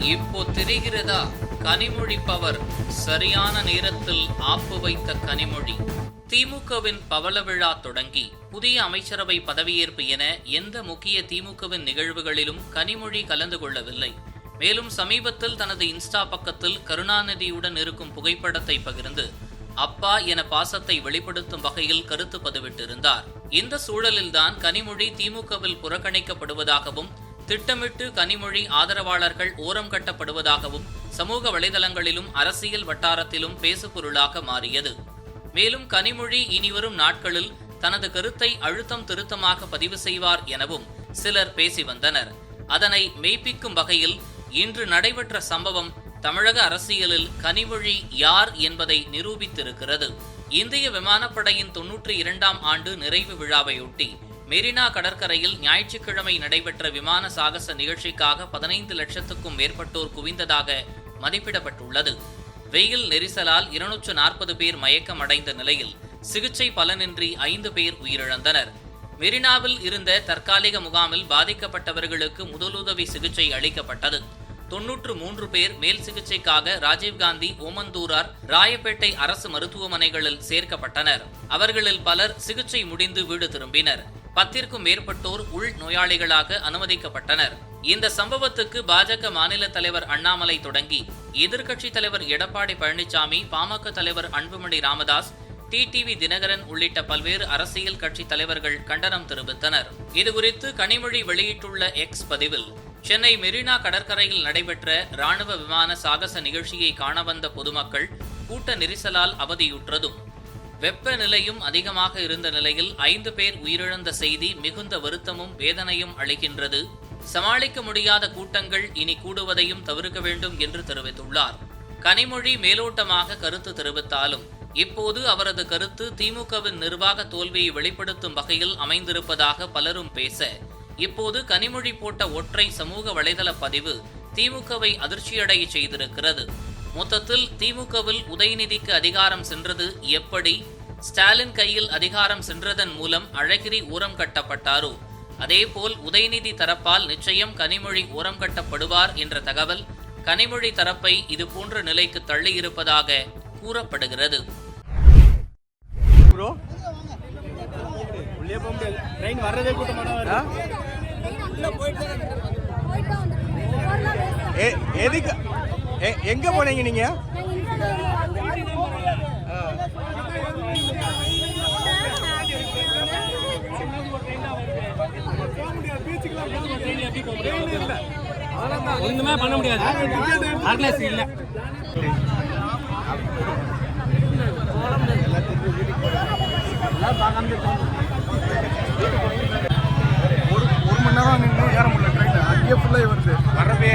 இப்போ தெரிகிறதா? கனிமொழி பவர். சரியான நேரத்தில் ஆப்பு வைத்த கனிமொழி. திமுகவின் பவள விழா தொடங்கி புதிய அமைச்சரவை பதவியேற்பு என எந்த முக்கிய திமுகவின் நிகழ்வுகளிலும் கனிமொழி கலந்து கொள்ளவில்லை. மேலும் சமீபத்தில் தனது இன்ஸ்டா பக்கத்தில் கருணாநிதியுடன் இருக்கும் புகைப்படத்தை பகிர்ந்து அப்பா என பாசத்தை வெளிப்படுத்தும் வகையில் கருத்து பதிவிட்டிருந்தார். இந்த சூழலில்தான் கனிமொழி திமுகவில் புறக்கணிக்கப்படுவதாகவும் திட்டமிட்டு கனிமொழி ஆதரவாளர்கள் ஓரம் கட்டப்படுவதாகவும் சமூக வலைதளங்களிலும் அரசியல் வட்டாரத்திலும் பேசுபொருளாக மாறியது. மேலும் கனிமொழி இனிவரும் நாட்களில் தனது கருத்தை அழுத்தம் திருத்தமாக பதிவு செய்வார் எனவும் சிலர் பேசி வந்தனர். அதனை மெய்ப்பிக்கும் வகையில் இன்று நடைபெற்ற சம்பவம் தமிழக அரசியலில் கனிமொழி யார் என்பதை நிரூபித்திருக்கிறது. இந்திய விமானப்படையின் தொன்னூற்றி இரண்டாம் ஆண்டு நிறைவு விழாவையொட்டி மெரினா கடற்கரையில் ஞாயிற்றுக்கிழமை நடைபெற்ற விமான சாகச நிகழ்ச்சிக்காக பதினைந்து லட்சத்துக்கும் மேற்பட்டோர் குவிந்ததாக மதிப்பிடப்பட்டுள்ளது. வெயில் நெரிசலால் இருநூற்று நாற்பது பேர் மயக்கம் அடைந்த நிலையில் சிகிச்சை பலனின்றி ஐந்து பேர் உயிரிழந்தனர். மெரினாவில் இருந்த தற்காலிக முகாமில் பாதிக்கப்பட்டவர்களுக்கு முதலுதவி சிகிச்சை அளிக்கப்பட்டது. தொன்னூற்று மூன்று பேர் மேல் சிகிச்சைக்காக ராஜீவ்காந்தி ஓமந்தூரார் ராயப்பேட்டை அரசு மருத்துவமனைகளில் சேர்க்கப்பட்டனர். அவர்களில் பலர் சிகிச்சை முடிந்து வீடு திரும்பினர். பத்திற்கும் மேற்பட்டோர் உள் நோயாளிகளாக அனுமதிக்கப்பட்டனர். இந்த சம்பவத்துக்கு பாஜக மாநில தலைவர் அண்ணாமலை தொடங்கி எதிர்க்கட்சி தலைவர் எடப்பாடி பழனிசாமி பாமக தலைவர் அன்புமணி ராமதாஸ் டிடிவி தினகரன் உள்ளிட்ட பல்வேறு அரசியல் கட்சி தலைவர்கள் கண்டனம் தெரிவித்தனர். இதுகுறித்து கனிமொழி வெளியிட்டுள்ள எக்ஸ் பதிவில் சென்னை மெரினா கடற்கரையில் நடைபெற்ற ராணுவ விமான சாகச நிகழ்ச்சியை காண வந்த பொதுமக்கள் கூட்ட நெரிசலால் அவதியுற்றதும் வெப்பநிலையும் அதிகமாக இருந்த நிலையில் ஐந்து பேர் உயிரிழந்த செய்தி மிகுந்த வருத்தமும் வேதனையும் அளிக்கின்றது. சமாளிக்க முடியாத கூட்டங்கள் இனி கூடுவதையும் தவிர்க்க வேண்டும் என்று தெரிவித்துள்ளார். கனிமொழி மேலோட்டமாக கருத்து தெரிவித்தாலும் இப்போது அவரது கருத்து திமுகவின் நிர்வாக தோல்வியை வெளிப்படுத்தும் வகையில் அமைந்திருப்பதாக பலரும் பேச இப்போது கனிமொழி போட்ட ஒற்றை சமூக வலைதள பதிவு திமுகவை அதிர்ச்சியடைய செய்திருக்கிறது. மொத்தத்தில் திமுகவில் உதயநிதிக்கு அதிகாரம் சென்றது எப்படி? ஸ்டாலின் கையில் அதிகாரம் சென்றதன் மூலம் அழகிரி ஓரம் கட்டப்பட்டாரோ? அதேபோல் உதயநிதி தரப்பால் நிச்சயம் கனிமொழி ஓரம் கட்டப்படுவார் என்ற தகவல் கனிமொழி தரப்பை இதுபோன்ற நிலைக்கு தள்ளியிருப்பதாக கூறப்படுகிறது. எதுக்கு? எங்க போனீங்க நீங்க? ஒண்ணுமே பண்ண முடியாது. ஆர்கனைஸ் இல்ல. ஒரு ஒரு மணி நேரம் நின்று ஏற முடியல ட்ரெயின் அங்கேயே ஃபுல்லாக வருது. வரவே